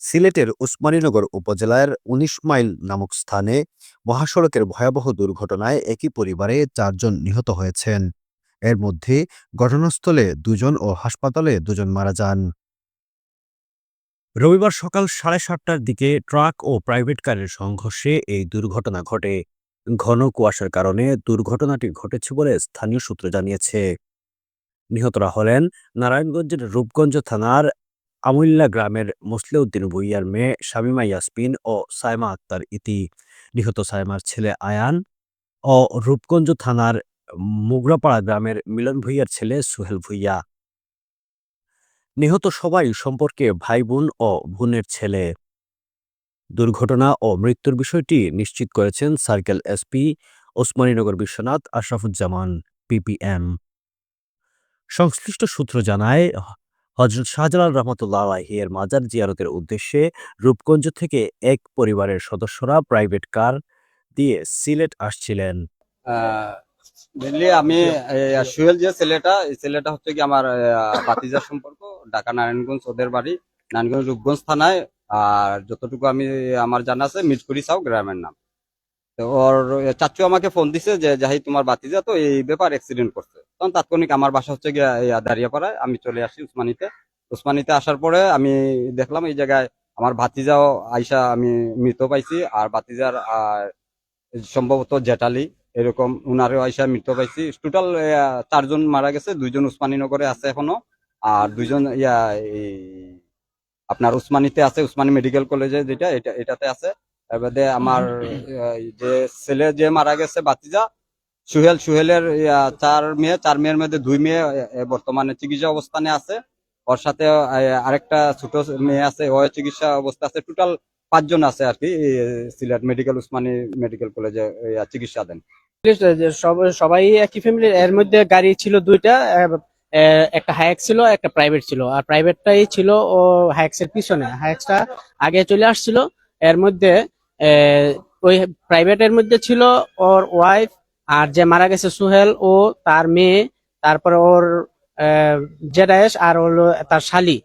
সিলেটের উসমানীনগর উপজেলার ১৯ মাইল নামক স্থানে মহাসড়কের ভয়াবহ দুর্ঘটনায় একই পরিবারে চারজন নিহত হয়েছেন। এর মধ্যে ঘটনাস্থলে দুজন ও হাসপাতালে দুজন মারা যান। রবিবার সকাল সাড়ে সাতটার দিকে ট্রাক ও প্রাইভেট কারের সংঘর্ষে এই দুর্ঘটনা ঘটে। ঘন কুয়াশার কারণে দুর্ঘটনাটি ঘটেছে বলে স্থানীয় সূত্র জানিয়েছে। নিহতরা হলেন নারায়ণগঞ্জের রূপগঞ্জ থানার আমুল্লা গ্রামের মুসলেউদ্দিন ভুইয়ার মেয়ে শামিমা ইয়াসমিন ও সাইমা আক্তার ইতি নিহত সাইমার ছেলে আয়ান ও রূপগঞ্জ থানার মুগরাপাড়া গ্রামের মিলন ভুইয়ার ছেলে সুহেল ভুইয়া। নিহত সবাই সম্পর্কে ভাই বোন ও বোনের ছেলে। দুর্ঘটনা ও মৃত্যুর বিষয়টি নিশ্চিত করেছেন circle SP Osmaninagar Biswanath Ashrafuzzaman, PPM. সংশ্লিষ্ট সূত্র জানায় হজরত শাহজালাল রহমতুল্লাহ আলাহি এর মাজার জিয়ারতের উদ্দেশ্যে রূপগঞ্জ থেকে এক পরিবারের সদস্যরা প্রাইভেট কার দিয়ে সিলেট আসছিলেন। আমি সুহেল যে ছেলেটা, এই ছেলেটা হচ্ছে কি আমার বাতিজার সম্পর্ক, ঢাকা নারায়ণগঞ্জ ওদের বাড়ি, নারায়ণগঞ্জ রূপগঞ্জ থানায়, আর যতটুকু আমি, আমার জানা আছে মিটকুড়ি সাউ গ্রামের নাম। তো ওর চাচু আমাকে ফোন দিছে যে যাই তোমার বাতিজা তো এই ব্যাপার অ্যাক্সিডেন্ট করছে। তখন তাৎক্ষণিক আমার বাসা হচ্ছে গিয়ে দাঁড়িয়াপাড়ায় আমি চলে আসি উসমানিতে। উসমানিতে আসার পরে আমি দেখলাম এই জায়গায় আমার ভাতিজাও আইসা আমি মৃত পাইছি আর ভাতিজার সম্ভবত জেঠালি এরকম উনারও আইসা মৃত পাইছি। টোটাল চারজন মারা গেছে দুইজন উসমানীনগরে আছে এখনও আর দুইজন ইয়া এই আপনার উসমানীতে আছে উসমানী মেডিকেল কলেজে যেটা এটা এটাতে আছে। এবারে আমার যে ছেলে যে মারা গেছে বাতিজা সুহেল, সুহেলের চার মেয়ে, চার মেয়ের মধ্যে দুই মেয়ে বর্তমানে চিকিৎসা অবস্থানে আছে। ওর সাথে আরেকটা ছোট মেয়ে আছে ও চিকিৎসা অবস্থা আছে। টোটাল পাঁচজন আছে আর কি সিলেট মেডিকেল, উসমানী মেডিকেল কলেজে চিকিৎসা দেন। সবাই একই ফ্যামিলির এর মধ্যে গাড়ি ছিল দুইটা একটা হায়াক্স ছিল, একটা প্রাইভেট ছিল। আর প্রাইভেটটাই ছিল ও হায়াক্সের পিছনে। হায়াক্সটা আগে চলে আসছিল। এর মধ্যে ওই প্রাইভেটের মধ্যে ছিল ওর ওয়াইফ আর যে মারা গেছে সুহেল ও তার মেয়ে তারপরে ওর আহ, জেডায়েশ আর হলো তার শালি।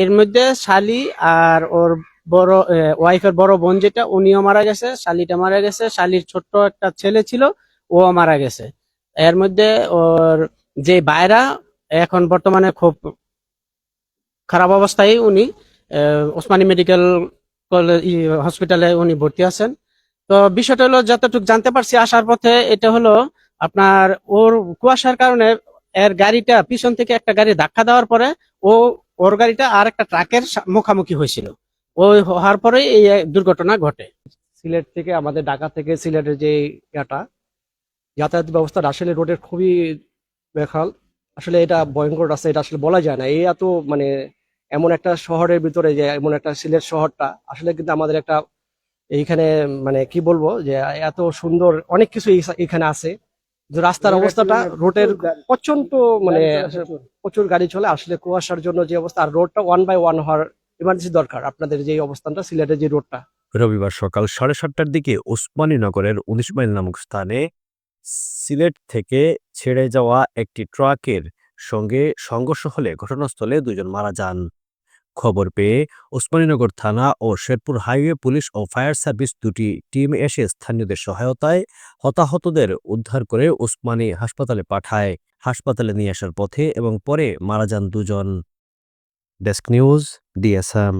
এর মধ্যে শালি আর ওর বড় ওয়াইফের বড় বোন যেটা উনিও মারা গেছে শালিটা মারা গেছে শালির ছোট্ট একটা ছেলে ছিল ও মারা গেছে। এর মধ্যে ওর যে বাইরা এখন বর্তমানে খুব খারাপ অবস্থায় উনি ওসমানী মেডিকেল কলেজ হসপিটালে উনি ভর্তি আছেন। তো বিষয়টা হলো, যতটুকু জানতে পারছি আসার পথে, এটা হলো আপনার ওর কুয়াশার কারণে এর গাড়িটা পিছন থেকে একটা গাড়ি ধাক্কা দেওয়ার পরে ও, ওর গাড়িটা আর একটা ট্রাকের মুখামুখি হয়েছিল। ওই হওয়ার পরে এই দুর্ঘটনা ঘটে। সিলেট থেকে আমাদের ঢাকা থেকে সিলেটের যে ইয়াটা, যাতায়াত ব্যবস্থা আসলে রোডের খুবই বেখাল আসলে এটা ভয়ঙ্কর রাস্তা, এটা আসলে বলা যায় না। এই এত মানে এমন একটা শহরের ভিতরে যে, এমন একটা সিলেট শহরটা, আসলে কিন্তু আমাদের একটা এইখানে মানে কি বলব যে এত সুন্দর অনেক কিছু এখানে আছে। যে রাস্তার অবস্থাটা রোডের প্রচণ্ড মানে প্রচুর। গাড়ি চলে। আসলে কুয়াশার জন্য যে অবস্থা আর রোডটা ওয়ান বাই ওয়ান হওয়ার ইমার্জেন্সি দরকার। আপনাদের যে অবস্থানটা সিলেটের যে রোডটা রবিবার সকাল সাড়ে সাতটার দিকে ওসমানীনগরের উনিশ মাইল নামক স্থানে সিলেট থেকে ছেড়ে যাওয়া একটি ট্রাকের সঙ্গে সংঘর্ষ হলে ঘটনাস্থলে দুজন মারা যান। খবর পেয়ে ওসমানীনগর থানা ও শেরপুর হাইওয়ে পুলিশ ও ফায়ার সার্ভিস দুটি টিম এসে স্থানীয়দের সহায়তায় হতাহতদের উদ্ধার করে ওসমানী হাসপাতালে পাঠায়। হাসপাতালে নিয়ে আসার পথে এবং পরে মারা যান দুজন। Desk news, DSM.